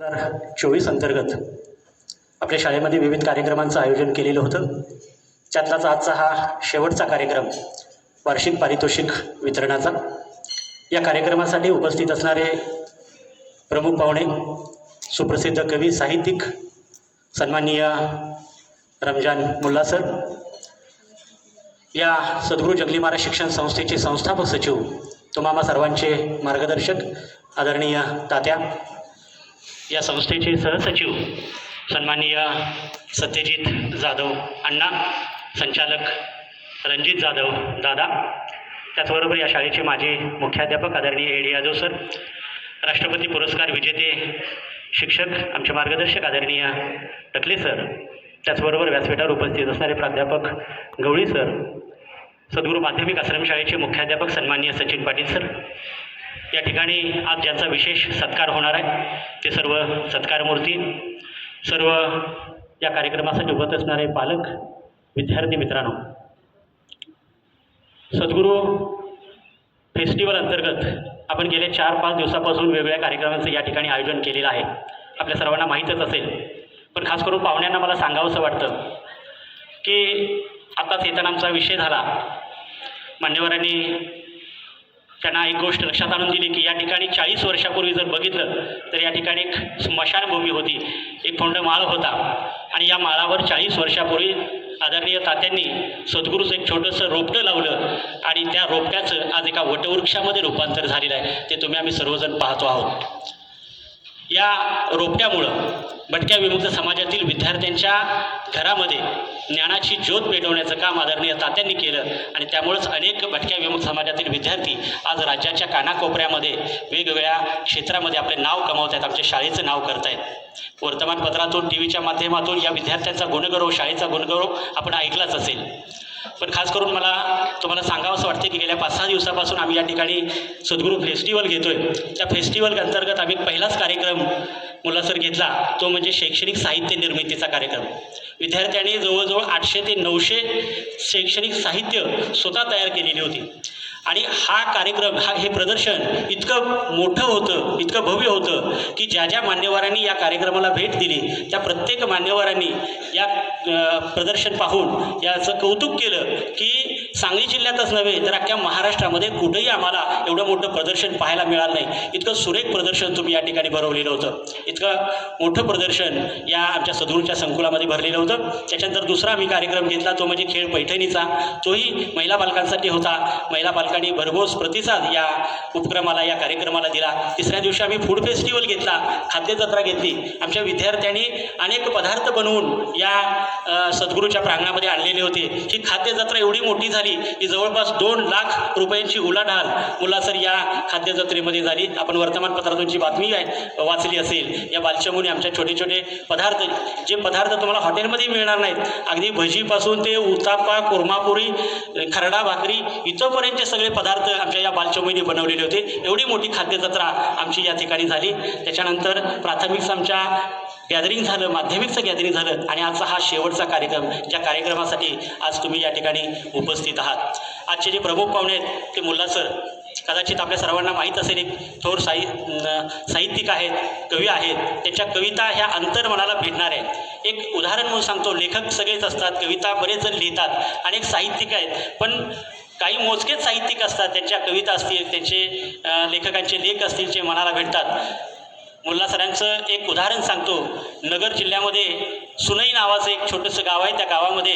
हजार चोवीस अंतर्गत आपल्या शाळेमध्ये विविध कार्यक्रमांचं आयोजन केलेलं होतं. त्यातलाच आजचा हा शेवटचा कार्यक्रम वार्षिक पारितोषिक वितरणाचा. या कार्यक्रमासाठी उपस्थित असणारे प्रमुख पाहुणे सुप्रसिद्ध कवी साहित्यिक सन्माननीय रमजान मुल्ला सर या सद्गुरू जंगली महाराज शिक्षण संस्थेचे संस्थापक सचिव तुम्हाला सर्वांचे मार्गदर्शक आदरणीय तात्या या संस्थेचे सहसचिव सन्माननीय सत्यजित जाधव अण्णा संचालक रणजित जाधव दादा त्याचबरोबर या शाळेचे माजी मुख्याध्यापक आदरणीय एडी यादव सर राष्ट्रपती पुरस्कार विजेते शिक्षक आमचे मार्गदर्शक आदरणीय टकले सर त्याचबरोबर व्यासपीठावर उपस्थित असणारे प्राध्यापक गवळी सर सद्गुरू माध्यमिक आश्रमशाळेचे मुख्याध्यापक सन्माननीय सचिन पाटील सर या ठिकाणी आज ज्यांचा विशेष सत्कार होणार आहे ते सर्व सत्कारमूर्ती सर्व या कार्यक्रमासाठी उपस्थित असणारे पालक विद्यार्थी मित्रांनो सद्गुरू फेस्टिवल अंतर्गत आपण गेल्या चार पाच दिवसापासून वेगवेगळ्या कार्यक्रमांचं या ठिकाणी आयोजन केलेलं आहे. आपल्या सर्वांना माहीतच असेल पण खास करून पाहुण्यांना मला सांगावंसं वाटतं की आताच येताना आमचा विषय झाला. मान्यवरांनी त्यांना एक गोष्ट लक्षात आणून दिली की या ठिकाणी चाळीस वर्षापूर्वी जर बघितलं तर या ठिकाणी एक स्मशानभूमी होती. एक फोंड माळ होता. आणि या माळावर चाळीस वर्षापूर्वी आदरणीय तात्यांनी सद्गुरूचं एक छोटंसं रोपटं लावलं आणि त्या रोपट्याचं आज एका वटवृक्षामध्ये रूपांतर झालेलं आहे. ते तुम्ही आम्ही सर्वजण पाहतो आहोत. या रोपट्यामुळं भटक्या विमुक्त समाजातील विद्यार्थ्यांच्या घरामध्ये ज्ञानाची ज्योत पेटवण्याचं काम आदरणीय तात्यांनी केलं आणि त्यामुळंच अनेक भटक्या विमुक्त समाजातील विद्यार्थी आज राज्याच्या कानाकोपऱ्यामध्ये वेगवेगळ्या क्षेत्रामध्ये आपले नाव कमावत आहेत आमच्या शाळेचं नाव करतायत. वर्तमानपत्रातून टी व्हीच्या माध्यमातून या विद्यार्थ्यांचा गुणगौरव शाळेचा गुणगौरव आपण ऐकलाच असेल. पण खास करून मला तुम्हाला सांगावंसं वाटते की गेल्या पाच सहा दिवसापासून आम्ही या ठिकाणी सद्गुरू फेस्टिवल घेतो आहे त्या फेस्टिवल अंतर्गत आम्ही पहिलाच कार्यक्रम मुलासर घेतला. तो म्हणजे शैक्षणिक साहित्य निर्मितीचा कार्यक्रम. विद्यार्थ्यांनी जवळजवळ आठशे ते नऊशे शैक्षणिक साहित्य स्वतः तयार केलेली होती. आणि हा कार्यक्रम हा हे प्रदर्शन इतकं मोठं होतं इतकं भव्य होतं की ज्या ज्या मान्यवरांनी या कार्यक्रमाला भेट दिली त्या प्रत्येक मान्यवरांनी या प्रदर्शन पाहून याचं कौतुक केलं की सांगली जिल्ह्यातच नव्हे तर अख्ख्या महाराष्ट्रामध्ये कुठेही आम्हाला एवढं मोठं प्रदर्शन पाहायला मिळालं नाही. इतकं सुरेख प्रदर्शन तुम्ही या ठिकाणी भरवलेलं होतं. इतकं मोठं प्रदर्शन या आमच्या सदूरच्या संकुलामध्ये भरलेलं होतं. त्याच्यानंतर दुसरा आम्ही कार्यक्रम घेतला तो म्हणजे खेळ पैठणीचा. तोही महिला बालकांसाठी होता. महिला बालकांनी भरघोस प्रतिसाद या उपक्रमाला या कार्यक्रमाला दिला. तिसऱ्या दिवशी आम्ही फूड फेस्टिवल घेतला खाद्य जत्रा घेतली. आमच्या विद्यार्थ्यांनी अनेक पदार्थ बनवून या सद्गुरूच्या प्रांगणामध्ये आणलेले होते. ही खाद्यजत्रा एवढी मोठी झाली की जवळपास दोन लाख रुपयांची उलाढाल मुलासर या खाद्य जत्रेमध्ये झाली. आपण वर्तमानपत्रातून जी बातमी आहे वाचली असेल. या बालचमुनी आमच्या छोटे छोटे पदार्थ जे पदार्थ तुम्हाला हॉटेलमध्ये मिळणार नाहीत अगदी भजीपासून ते उतापा कोरमापुरी खरडा भाकरी इथंपर्यंतचे सगळे पदार्थ आमच्या या बालचमुनी बनवलेले होते. एवढी मोठी खाद्यजत्रा आमची या ठिकाणी झाली. त्याच्यानंतर प्राथमिकचं आमच्या गॅदरिंग झालं माध्यमिकचं गॅदरिंग झालं आणि आजचा हा शेवटचा कार्यक्रम. ज्या कार्यक्रमासाठी आज तुम्ही या ठिकाणी उपस्थित आहात. आजचे जे प्रमुख पाहुणे आहेत ते मुल्ला सर कदाचित आपल्या सर्वांना माहीत असेल एक थोर साहि साहित्यिक आहेत कवी आहेत. त्यांच्या कविता ह्या अंतर्मनाला भेटणार आहेत. एक उदाहरण म्हणून सांगतो लेखक सगळेच असतात कविता बरेच जण लिहितात आणि एक साहित्यिक आहेत. पण काही मोजकेच साहित्यिक असतात त्यांच्या कविता असतील त्यांचे लेखकांचे लेख असतील जे मनाला भेटतात. मुल्ला सरांचं एक उदाहरण सांगतो. नगर जिल्ह्यामध्ये सुनई नावाचं एक छोटंसं गाव आहे. त्या गावामध्ये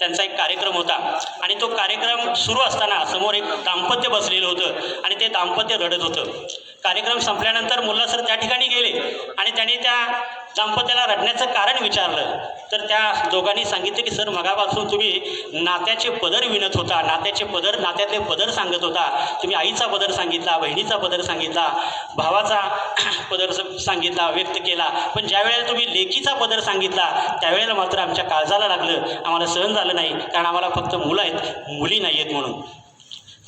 त्यांचा एक कार्यक्रम होता. आणि तो कार्यक्रम सुरू असताना समोर एक दाम्पत्य बसलेलं होतं आणि ते दाम्पत्य रडत होतं. कार्यक्रम संपल्यानंतर मुल्ला सर त्या ठिकाणी गेले आणि त्यांनी त्या दाम्पत्याला रडण्याचं कारण विचारलं. तर त्या दोघांनी सांगितलं की सर मगापासून तुम्ही नात्याचे पदर विणत होता. नात्याचे पदर नात्यातले पदर सांगत होता. तुम्ही आईचा पदर सांगितला बहिणीचा पदर सांगितला भावाचा पदर स- सांगितला व्यक्त केला. पण ज्या वेळेला तुम्ही लेकीचा पदर सांगितला त्यावेळेला मात्र आमच्या काळजाला लागलं. आम्हाला सहन झालं नाही कारण आम्हाला फक्त मुलं आहेत मुली नाही आहेत म्हणून.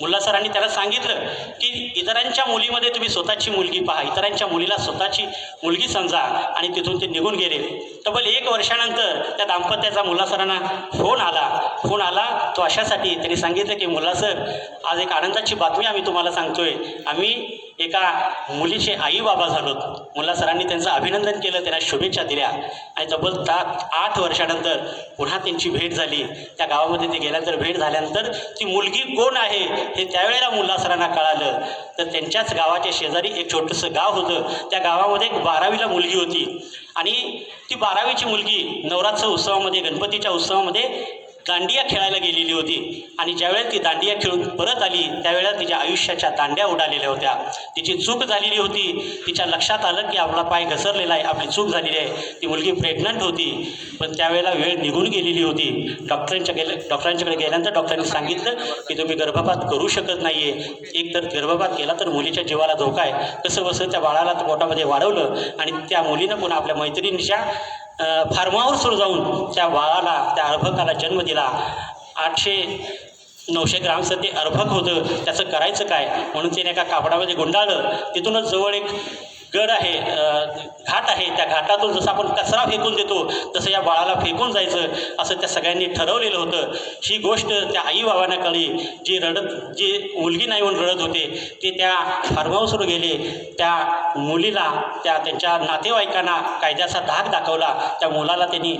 मुल्ला सरांनी त्याला सांगितलं की इतरांच्या मुलीमध्ये तुम्ही स्वतःची मुलगी पहा इतरांच्या मुलीला स्वतःची मुलगी समजा आणि तिथून ते निघून गेले. तब्बल एक वर्षानंतर त्या दाम्पत्याचा मुल्ला सरांना फोन आला. फोन आला तो अशासाठी त्यांनी सांगितलं की मुल्ला सर आज एक आनंदाची बातमी आम्ही तुम्हाला सांगतोय. आम्ही एका मुलीचे आई बाबा झालोत. मुला सरांनी त्यांचं अभिनंदन केलं त्यांना शुभेच्छा दिल्या. आणि तब्बल ता आठ वर्षानंतर पुन्हा त्यांची भेट झाली. त्या गावामध्ये ते गेल्यानंतर भेट झाल्यानंतर ती मुलगी कोण आहे हे त्यावेळेला मुला सरांना कळालं. तर त्यांच्याच गावाच्या शेजारी एक छोटंसं गाव होतं. त्या गावामध्ये एक बारावीला मुलगी होती. आणि ती बारावीची मुलगी नवरात्र उत्सवामध्ये गणपतीच्या उत्सवामध्ये दांडिया खेळायला गेलेली होती. आणि ज्यावेळेला ती दांडिया खेळून परत आली त्यावेळेला तिच्या आयुष्याच्या दांड्या उडालेल्या होत्या. तिची चूक झालेली होती. तिच्या लक्षात आलं की आपला पाय घसरलेला आहे. आपली चूक झालेली आहे. ती मुलगी प्रेग्नंट होती. पण त्यावेळेला वेळ निघून गेलेली होती. डॉक्टरांच्या गेल्या डॉक्टरांच्याकडे गेल्यानंतर डॉक्टरांनी सांगितलं की तुम्ही गर्भपात करू शकत नाही आहे एक तर गर्भपात केला तर मुलीच्या जीवाला धोका आहे. कसं बसं त्या बाळाला पोटामध्ये वाढवलं आणि त्या मुलीनं पुन्हा आपल्या मैत्रिणीच्या फार्म हाऊसवर जाऊन त्या बाळाला त्या अर्भकाला जन्म दिला. आठशे नऊशे ग्रामचं ते अर्भक होतं. त्याचं करायचं काय? म्हणून तिने एका कापडामध्ये गुंडाळलं. तिथूनच जवळ एक गड आहे घाट आहे त्या घाटातून जसं आपण कचरा फेकून देतो तसं या बाळाला फेकून जायचं असं त्या सगळ्यांनी ठरवलेलं होतं. ही गोष्ट त्या आईबाबांना कळली. जी रडत जी मुलगी नाही म्हणून रडत होते ते त्या फार्महाऊसवर गेले. त्या मुलीला त्या त्यांच्या नातेवाईकांना कायद्याचा धाक दाखवला. त्या मुलाला त्यांनी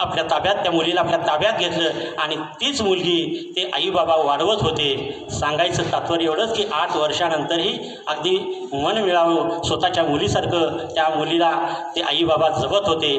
आपल्या ताब्यात त्या मुलीला आपल्या ताब्यात घेतलं आणि तीच मुलगी ते आई बाबा वाढवत होते. सांगायचं तात्पर्य एवढंच की आठ वर्षानंतरही अगदी मन मिळावं स्वतःच्या मुलीसारखं त्या मुलीला ते आई बाबा जगत होते.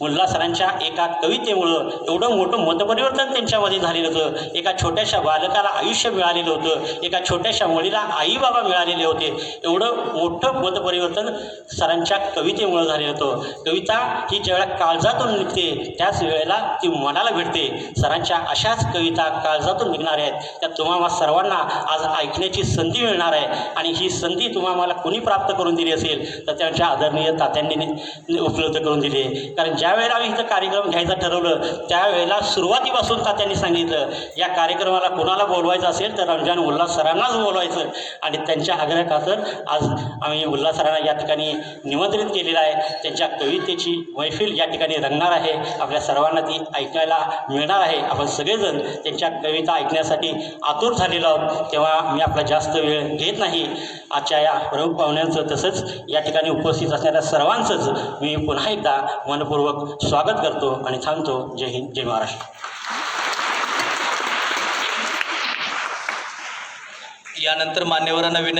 मुल्ला सरांच्या एका कवितेमुळं एवढं मोठं मतपरिवर्तन त्यांच्यामध्ये झालेलं होतं. एका छोट्याशा बालकाला आयुष्य मिळालेलं होतं. एका छोट्याशा मुलीला आई बाबा मिळालेले होते. एवढं मोठं मतपरिवर्तन सरांच्या कवितेमुळं झालेलं होतं. कविता ही ज्यावेळेला काळजातून निघते त्याच वेळेला ती मनाला भेटते सरांच्या अशाच कविता काळजातून निघणार आहेत. त्या तुम्हाला सर्वांना आज ऐकण्याची संधी मिळणार आहे. आणि ही संधी तुम्हाला कोणी प्राप्त करून दिली असेल तर त्यांच्या आदरणीय तात्यांनी उपलब्ध करून दिली कारण ज्या ज्यावेळेला आम्ही इथं कार्यक्रम घ्यायचा ठरवलं त्यावेळेला सुरुवातीपासून तात्यांनी सांगितलं या कार्यक्रमाला कोणाला बोलवायचं असेल तर रमजान उल्हास सरांनाच बोलवायचं. आणि त्यांच्या आग्रहाखातर आज आम्ही उल्हास सरांना या ठिकाणी निमंत्रित केलेलं आहे. त्यांच्या कवितेची मैफिल या ठिकाणी रंगणार आहे. आपल्या सर्वांना ती ऐकायला मिळणार आहे. आपण सगळेजण त्यांच्या कविता ऐकण्यासाठी आतुर झालेलो आहोत. तेव्हा मी आपला जास्त वेळ घेत नाही. आजच्या या प्रमुख पाहुण्यांचं तसंच या ठिकाणी उपस्थित असणाऱ्या सर्वांचंच मी पुन्हा एकदा मनपूर्वक स्वागत करतो आणि थांबतो जय हिंद जय महाराष्ट्र. यानंतर मान्यवरांना विनंती